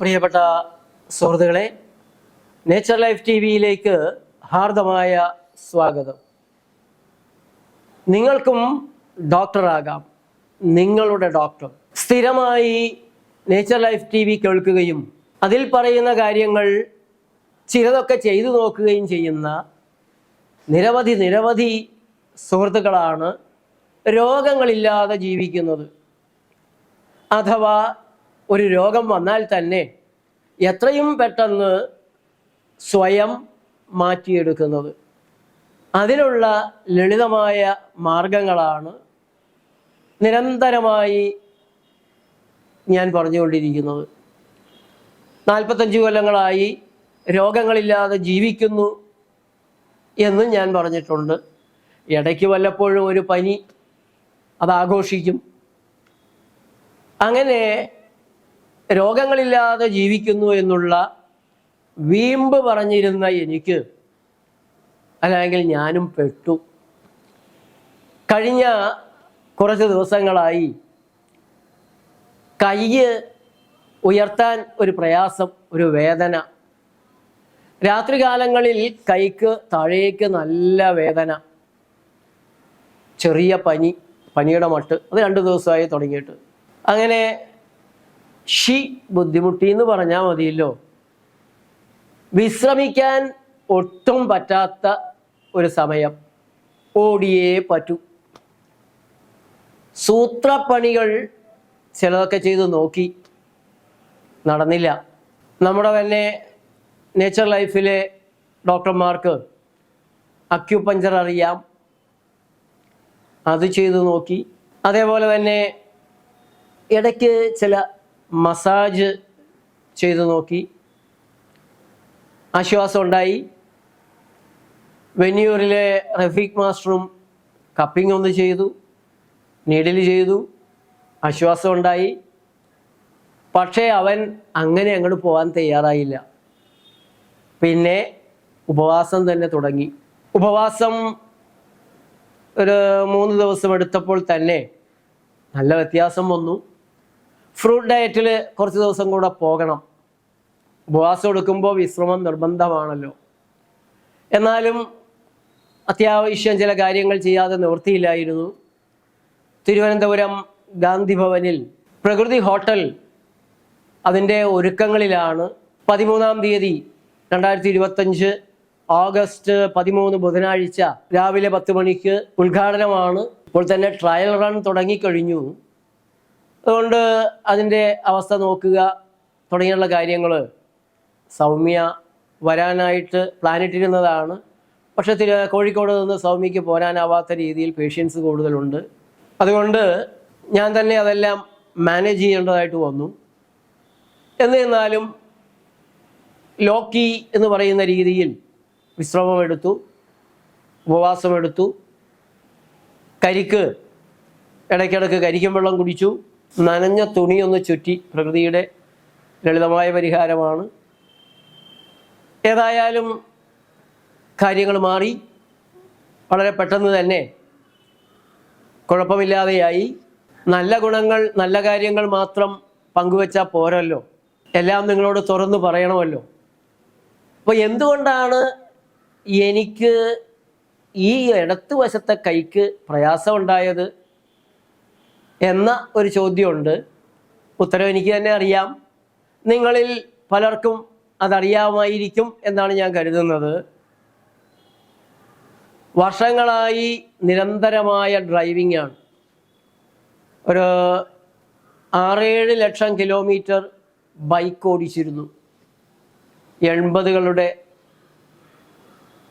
പ്രിയപ്പെട്ട സുഹൃത്തുക്കളെ nature life T വിയിലേക്ക് ഹാർദമായ സ്വാഗതം. നിങ്ങൾക്കും ഡോക്ടറാകാം. നിങ്ങളുടെ ഡോക്ടർ. സ്ഥിരമായി നേച്ചർ ലൈഫ് ടി വി കേൾക്കുകയും അതിൽ പറയുന്ന കാര്യങ്ങൾ ചിലതൊക്കെ ചെയ്തു നോക്കുകയും ചെയ്യുന്ന നിരവധി നിരവധി സുഹൃത്തുക്കളാണ് രോഗങ്ങളില്ലാതെ ജീവിക്കുന്നത്. അഥവാ ഒരു രോഗം വന്നാൽ തന്നെ എത്രയും പെട്ടെന്ന് സ്വയം മാറ്റിയെടുക്കുന്നത്. അതിനുള്ള ലളിതമായ മാർഗങ്ങളാണ് നിരന്തരമായി ഞാൻ പറഞ്ഞുകൊണ്ടിരിക്കുന്നത്. നാൽപ്പത്തഞ്ച് കൊല്ലങ്ങളായി രോഗങ്ങളില്ലാതെ ജീവിക്കുന്നു എന്ന് ഞാൻ പറഞ്ഞിട്ടുണ്ട്. ഇടയ്ക്ക് വല്ലപ്പോഴും ഒരു പനി അത് ആഘോഷിക്കും. അങ്ങനെ രോഗങ്ങളില്ലാതെ ജീവിക്കുന്നു എന്നുള്ള വീമ്പ് പറഞ്ഞിരുന്ന എനിക്ക് അല്ലെങ്കിൽ ഞാനും പെട്ടു. കഴിഞ്ഞ കുറച്ച് ദിവസങ്ങളായി കയ്യ് ഉയർത്താൻ ഒരു പ്രയാസം ഒരു വേദന. രാത്രികാലങ്ങളിൽ കൈക്ക് താഴേക്ക് നല്ല വേദന. ചെറിയ പനി പനിയുടെ മട്ട്. അത് രണ്ട് ദിവസമായി തുടങ്ങിയിട്ട്. അങ്ങനെ ഷി ബുദ്ധിമുട്ടി എന്ന് പറഞ്ഞാൽ മതിയല്ലോ. വിശ്രമിക്കാൻ ഒട്ടും പറ്റാത്ത ഒരു സമയം. ഓടിയേ പറ്റൂ. സൂത്രപ്പണികൾ ചിലതൊക്കെ ചെയ്ത് നോക്കി. നടന്നില്ല. നമ്മുടെ തന്നെ നേച്ചർ ലൈഫിലെ ഡോക്ടർമാർക്ക് അക്യുപഞ്ചർ അറിയാം. അത് ചെയ്തു നോക്കി. അതേപോലെ തന്നെ ഇടയ്ക്ക് ചില മസാജ് ചെയ്തു നോക്കി. ആശ്വാസം ഉണ്ടായി. വെന്യൂരിലെ റഫീഖ് മാസ്റ്ററും കപ്പിംഗ് ഒന്ന് ചെയ്തു. നീഡിൽ ചെയ്തു. ആശ്വാസം ഉണ്ടായി. പക്ഷേ അവൻ അങ്ങനെ അങ്ങോട്ട് പോകാൻ തയ്യാറായില്ല. പിന്നെ ഉപവാസം തന്നെ തുടങ്ങി. ഉപവാസം ഒരു മൂന്ന് ദിവസം എടുത്തപ്പോൾ തന്നെ നല്ല വ്യത്യാസം വന്നു. ഫ്രൂട്ട് ഡയറ്റിൽ കുറച്ച് ദിവസം കൂടെ പോകണം. ഉപവാസം എടുക്കുമ്പോൾ വിശ്രമം നിർബന്ധമാണല്ലോ. എന്നാലും അത്യാവശ്യം ചില കാര്യങ്ങൾ ചെയ്യാതെ നിവൃത്തിയില്ലായിരുന്നു. തിരുവനന്തപുരം ഗാന്ധിഭവനിൽ പ്രകൃതി ഹോട്ടൽ അതിന്റെ ഒരുക്കങ്ങളിലാണ്. പതിമൂന്നാം തീയതി രണ്ടായിരത്തി ഇരുപത്തഞ്ച് ഓഗസ്റ്റ് പതിമൂന്ന് ബുധനാഴ്ച രാവിലെ പത്ത് മണിക്ക് ഉദ്ഘാടനമാണ്. ഇപ്പോൾ തന്നെ ട്രയൽ റൺ തുടങ്ങിക്കഴിഞ്ഞു. അതുകൊണ്ട് അതിന്റെ അവസ്ഥ നോക്കുക തുടങ്ങിയുള്ള കാര്യങ്ങൾ സൗമ്യ വരാനായിട്ട് പ്ലാനിട്ടിരുന്നതാണ് പക്ഷേ തിരു കോഴിക്കോട് നിന്ന് സൗമ്യയ്ക്ക് പോരാനാവാത്ത രീതിയിൽ പേഷ്യൻസ് കൂടുതലുണ്ട്. അതുകൊണ്ട് ഞാൻ തന്നെ അതെല്ലാം മാനേജ് ചെയ്യേണ്ടതായിട്ട് വന്നു. എന്നിരുന്നാലും ലോക്കി എന്ന് പറയുന്ന രീതിയിൽ വിശ്രമമെടുത്തു ഉപവാസമെടുത്തു. കരിക്ക് ഇടയ്ക്കിടയ്ക്ക് കരിക്കും വെള്ളം കുടിച്ചു. നനഞ്ഞ തുണിയൊന്ന് ചുറ്റി പ്രകൃതിയുടെ ലളിതമായ പരിഹാരമാണ്. ഏതായാലും കാര്യങ്ങൾ മാറി. വളരെ പെട്ടെന്ന് തന്നെ കുഴപ്പമില്ലാതെയായി. നല്ല ഗുണങ്ങൾ നല്ല കാര്യങ്ങൾ മാത്രം പങ്കുവെച്ചാൽ പോരല്ലോ. എല്ലാം നിങ്ങളോട് തുറന്നു പറയണമല്ലോ. അപ്പോൾ എന്തുകൊണ്ടാണ് എനിക്ക് ഈ ഇടത്തുവശത്തെ കൈക്ക് പ്രയാസമുണ്ടായത്? എന്ന ഒരു ചോദ്യമുണ്ട്. ഉത്തരം എനിക്ക് തന്നെ അറിയാം. നിങ്ങളിൽ പലർക്കും അതറിയാമായിരിക്കും എന്നാണ് ഞാൻ കരുതുന്നത്. വർഷങ്ങളായി നിരന്തരമായ ഡ്രൈവിംഗ് ആണ്. ഒരു ആറേഴ് ലക്ഷം കിലോമീറ്റർ ബൈക്ക് ഓടിച്ചിരുന്നു. എൺപതുകളുടെ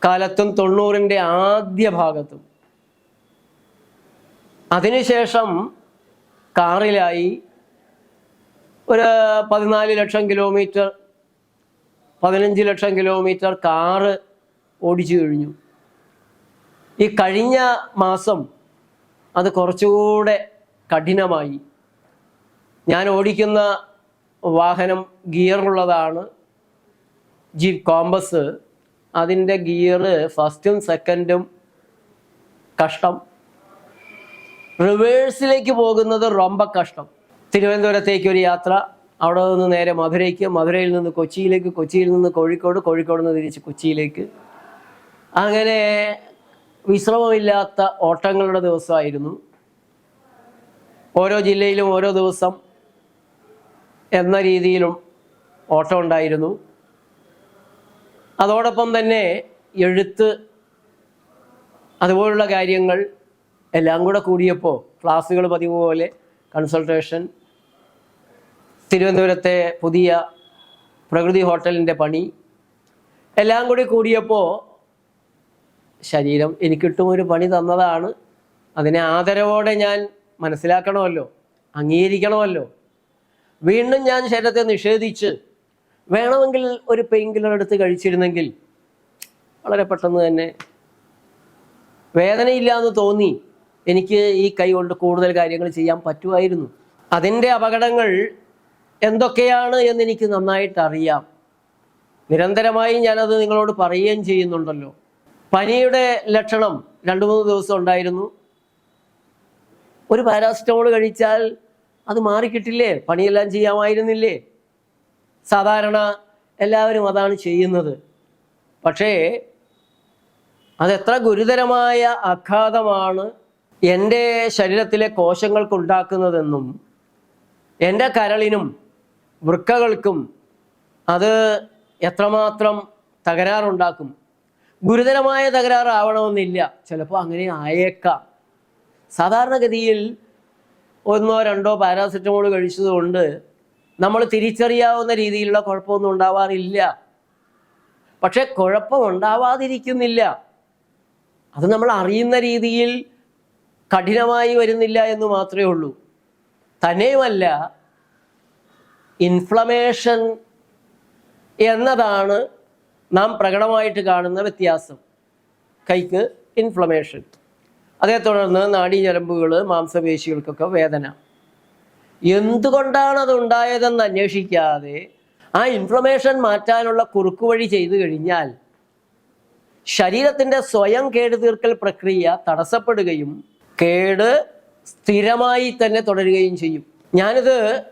കാലത്തും തൊണ്ണൂറിന്റെ ആദ്യ ഭാഗത്തും. അതിനുശേഷം കാറിലായി ഒരു പതിനാല് ലക്ഷം കിലോമീറ്റർ പതിനഞ്ച് ലക്ഷം കിലോമീറ്റർ കാറ് ഓടിച്ചു കഴിഞ്ഞു. ഈ കഴിഞ്ഞ മാസം അത് കുറച്ചുകൂടെ കഠിനമായി. ഞാൻ ഓടിക്കുന്ന വാഹനം ഗിയറുള്ളതാണ് ജീപ്പ് കോമ്പസ്. അതിന്റെ ഗിയറ് ഫസ്റ്റും സെക്കൻഡും കഷ്ടം. റിവേഴ്സിലേക്ക് പോകുന്നത് റൊമ്പ കഷ്ടം. തിരുവനന്തപുരത്തേക്ക് ഒരു യാത്ര. അവിടെ നിന്ന് നേരെ മധുരയ്ക്ക് മധുരയിൽ നിന്ന് കൊച്ചിയിലേക്ക് കൊച്ചിയിൽ നിന്ന് കോഴിക്കോട് കോഴിക്കോട് നിന്ന് തിരിച്ച് കൊച്ചിയിലേക്ക്. അങ്ങനെ വിശ്രമമില്ലാത്ത ഓട്ടങ്ങളുടെ ദിവസമായിരുന്നു. ഓരോ ജില്ലയിലും ഓരോ ദിവസം എന്ന രീതിയിലും ഓട്ടം ഉണ്ടായിരുന്നു. അതോടൊപ്പം തന്നെ എഴുത്ത് അതുപോലുള്ള കാര്യങ്ങൾ എല്ലാം കൂടെ കൂടിയപ്പോൾ ക്ലാസ്സുകൾ പതിവ് പോലെ കൺസൾട്ടേഷൻ തിരുവനന്തപുരത്തെ പുതിയ പ്രകൃതി ഹോട്ടലിന്റെ പണി എല്ലാം കൂടി കൂടിയപ്പോൾ ശരീരം എനിക്കിട്ടും ഒരു പണി തന്നതാണ്. അതിനെ ആദരവോടെ ഞാൻ മനസ്സിലാക്കണമല്ലോ അംഗീകരിക്കണമല്ലോ. വീണ്ടും ഞാൻ ശരീരത്തെ നിഷേധിച്ച് വേണമെങ്കിൽ ഒരു പെയിൻ കില്ലർ എടുത്ത് കഴിച്ചിരുന്നെങ്കിൽ വളരെ പെട്ടെന്ന് തന്നെ വേദനയില്ല എന്ന് തോന്നി. എനിക്ക് ഈ കൈ കൊണ്ട് കൂടുതൽ കാര്യങ്ങൾ ചെയ്യാൻ പറ്റുമായിരുന്നു. അതിന്റെ അപകടങ്ങൾ എന്തൊക്കെയാണ് എന്ന് എനിക്ക് നന്നായിട്ട് അറിയാം നിരന്തരമായി ഞാനത് നിങ്ങളോട് പറയുകയും ചെയ്യുന്നുണ്ടല്ലോ. പനിയുടെ ലക്ഷണം രണ്ട് മൂന്ന് ദിവസം ഉണ്ടായിരുന്നു. ഒരു പാരാസിറ്റമോൾ കഴിച്ചാൽ അത് മാറിക്കിട്ടില്ലേ? പണിയെല്ലാം ചെയ്യാമായിരുന്നില്ലേ? സാധാരണ എല്ലാവരും അതാണ് ചെയ്യുന്നത്. പക്ഷേ അതെത്ര ഗുരുതരമായ ആഘാതമാണ്. എന്റെ ശരീരത്തിലെ കോശങ്ങൾക്കുണ്ടാക്കുന്നതെന്നും എന്റെ കരളിനും വൃക്കകൾക്കും അത് എത്രമാത്രം തകരാറുണ്ടാക്കും. ഗുരുതരമായ തകരാറാവണമെന്നില്ല. ചിലപ്പോൾ അങ്ങനെ ആയേക്കാം. സാധാരണഗതിയിൽ ഒന്നോ രണ്ടോ പാരാസെറ്റമോൾ കഴിച്ചതുകൊണ്ട് നമ്മൾ തിരിച്ചറിയാവുന്ന രീതിയിലുള്ള കുഴപ്പമൊന്നും ഉണ്ടാവാറില്ല. പക്ഷെ കുഴപ്പമുണ്ടാവാതിരിക്കുന്നില്ല അത് നമ്മൾ അറിയുന്ന രീതിയിൽ കഠിനമായി വരുന്നില്ല എന്ന് മാത്രമേ ഉള്ളൂ. തന്നെയുമല്ല ഇൻഫ്ലമേഷൻ എന്നതാണ് നാം പ്രകടമായിട്ട് കാണുന്ന വ്യത്യാസം. കൈക്ക് ഇൻഫ്ലമേഷൻ അതേ തുടർന്ന് നാഡീഞരമ്പുകൾ മാംസപേശികൾക്കൊക്കെ വേദന. എന്തുകൊണ്ടാണ് അത് ഉണ്ടായതെന്ന് അന്വേഷിക്കാതെ ആ ഇൻഫ്ലമേഷൻ മാറ്റാനുള്ള കുറുക്കുവഴി ചെയ്തു കഴിഞ്ഞാൽ ശരീരത്തിന്റെ സ്വയം കേടുതീർക്കൽ പ്രക്രിയ തടസ്സപ്പെടുകയും കേട് സ്ഥിരമായി തന്നെ തുടരുകയും ചെയ്യും. ഞാനിത്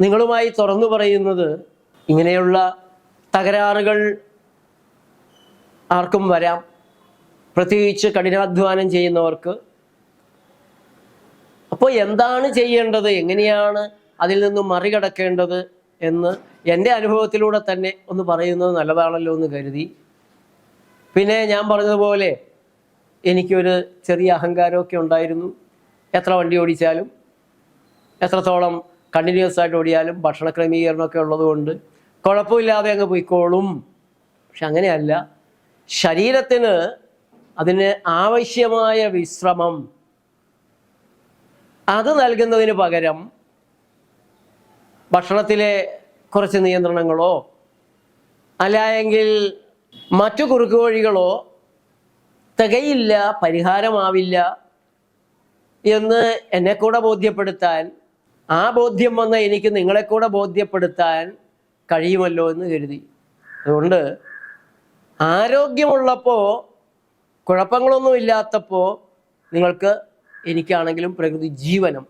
നിങ്ങളുമായി തുറന്നു പറയുന്നത് ഇങ്ങനെയുള്ള തകരാറുകൾ ആർക്കും വരാം. പ്രത്യേകിച്ച് കഠിനാധ്വാനം ചെയ്യുന്നവർക്ക്. അപ്പോൾ എന്താണ് ചെയ്യേണ്ടത്? എങ്ങനെയാണ് അതിൽ നിന്നും മറികടക്കേണ്ടത് എന്ന് എന്റെ അനുഭവത്തിലൂടെ തന്നെ ഒന്ന് പറയുന്നത് നല്ലതാണല്ലോ എന്ന് കരുതി. പിന്നെ ഞാൻ പറഞ്ഞതുപോലെ എനിക്കൊരു ചെറിയ അഹങ്കാരമൊക്കെ ഉണ്ടായിരുന്നു. എത്ര വണ്ടി ഓടിച്ചാലും എത്രത്തോളം കണ്ടിന്യൂസ് ആയിട്ട് ഓടിയാലും ഭക്ഷണ ക്രമീകരണമൊക്കെ ഉള്ളതുകൊണ്ട് കുഴപ്പമില്ലാതെ അങ്ങ് പോയിക്കോളും. പക്ഷെ അങ്ങനെയല്ല. ശരീരത്തിന് അതിന് ആവശ്യമായ വിശ്രമം അത് നൽകുന്നതിന് പകരം ഭക്ഷണത്തിലെ കുറച്ച് നിയന്ത്രണങ്ങളോ അല്ല എങ്കിൽ മറ്റു കുറുക്ക് വഴികളോ തികയില്ല പരിഹാരമാവില്ല എന്ന് എന്നെ കൂടെ ബോധ്യപ്പെടുത്താൻ ആ ബോധ്യം വന്ന എനിക്ക് നിങ്ങളെ കൂടെ ബോധ്യപ്പെടുത്താൻ കഴിയുമല്ലോ എന്ന് കരുതി. അതുകൊണ്ട് ആരോഗ്യമുള്ളപ്പോൾ കുഴപ്പങ്ങളൊന്നും ഇല്ലാത്തപ്പോൾ നിങ്ങൾക്ക് എനിക്കാണെങ്കിലും പ്രകൃതി ജീവനം.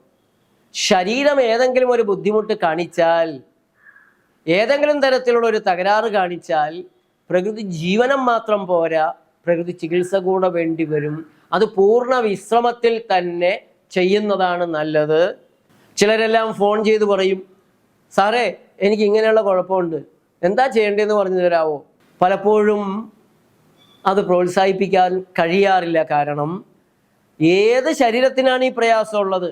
ശരീരം ഏതെങ്കിലും ഒരു ബുദ്ധിമുട്ട് കാണിച്ചാൽ ഏതെങ്കിലും തരത്തിലുള്ള ഒരു തകരാറ് കാണിച്ചാൽ പ്രകൃതി ജീവനം മാത്രം പോരാ. പ്രകൃതി ചികിത്സ കൂടെ വേണ്ടി വരും. അത് പൂർണ വിശ്രമത്തിൽ തന്നെ ചെയ്യുന്നതാണ് നല്ലത്. ചിലരെല്ലാം ഫോൺ ചെയ്ത് പറയും സാറേ എനിക്ക് ഇങ്ങനെയുള്ള കുഴപ്പമുണ്ട്. എന്താ ചെയ്യേണ്ടതെന്ന് പറഞ്ഞു തരാമോ പലപ്പോഴും അത് പ്രോത്സാഹിപ്പിക്കാൻ കഴിയാറില്ല. കാരണം ഏത് ശരീരത്തിനാണ് ഈ പ്രയാസമുള്ളത്?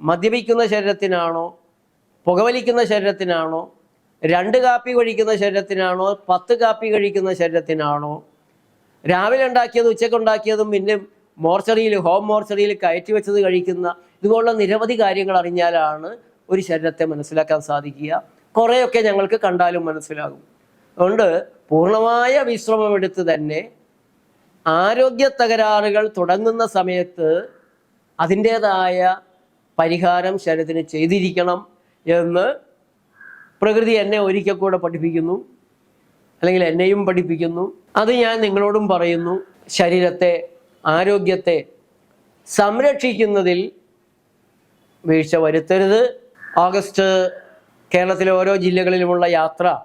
മദ്യപിക്കുന്ന ശരീരത്തിനാണോ? പുകവലിക്കുന്ന ശരീരത്തിനാണോ? രണ്ട് കാപ്പി കഴിക്കുന്ന ശരീരത്തിനാണോ? പത്ത് കാപ്പി കഴിക്കുന്ന ശരീരത്തിനാണോ? രാവിലെ ഉണ്ടാക്കിയത് ഉച്ചയ്ക്ക് ഉണ്ടാക്കിയതും പിന്നെ മോർച്ചറിയിൽ ഹോം മോർച്ചറിയിൽ കയറ്റി വെച്ചത് കഴിക്കുന്ന ഇതുപോലുള്ള നിരവധി കാര്യങ്ങൾ അറിഞ്ഞാലാണ് ഒരു ശരീരത്തെ മനസ്സിലാക്കാൻ സാധിക്കുക. കുറേയൊക്കെ ഞങ്ങൾക്ക് കണ്ടാലും മനസ്സിലാകും. അതുകൊണ്ട് പൂർണമായ വിശ്രമമെടുത്ത് തന്നെ ആരോഗ്യ തകരാറുകൾ തുടങ്ങുന്ന സമയത്ത് അതിന്റേതായ പരിഹാരം ശരീരത്തിന് ചെയ്തിരിക്കണം എന്ന് പ്രകൃതി എന്നെ ഒരിക്കൽ കൂടെ പഠിപ്പിക്കുന്നു. അല്ലെങ്കിൽ എന്നെയും പഠിപ്പിക്കുന്നു. അത് ഞാൻ നിങ്ങളോടും പറയുന്നു. ശരീരത്തെ ആരോഗ്യത്തെ സംരക്ഷിക്കുന്നതിൽ വീഴ്ച വരുത്തരുത്. ഓഗസ്റ്റ് കേരളത്തിലെ ഓരോ ജില്ലകളിലുമുള്ള യാത്ര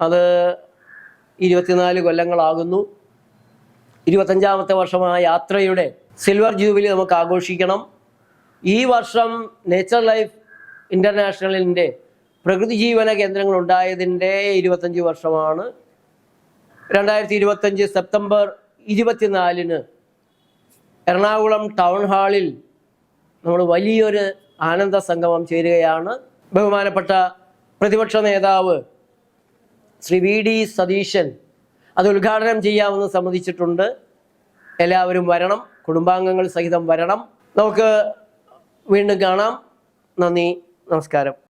അത് ഇരുപത്തിനാല് കൊല്ലങ്ങളാകുന്നു. ഇരുപത്തഞ്ചാമത്തെ വർഷം ആ യാത്രയുടെ സിൽവർ ജൂബിലി നമുക്ക് ആഘോഷിക്കണം. ഈ വർഷം നേച്ചർ ലൈഫ് ഇന്റർനാഷണലിന്റെ പ്രകൃതി ജീവന കേന്ദ്രങ്ങൾ ഉണ്ടായതിന്റെ ഇരുപത്തഞ്ച് വർഷമാണ്. രണ്ടായിരത്തി ഇരുപത്തഞ്ച് സെപ്റ്റംബർ ഇരുപത്തിനാലിന് എറണാകുളം ടൗൺ ഹാളിൽ നമ്മൾ വലിയൊരു ആനന്ദ സംഗമം ചേരുകയാണ്. ബഹുമാനപ്പെട്ട പ്രതിപക്ഷ നേതാവ് ശ്രീ വി ഡി സതീശൻ അത് ഉദ്ഘാടനം ചെയ്യാമെന്ന് സമ്മതിച്ചിട്ടുണ്ട്. എല്ലാവരും വരണം കുടുംബാംഗങ്ങൾ സഹിതം വരണം. നമുക്ക് വീണ്ടും കാണാം. നന്ദി നമസ്കാരം.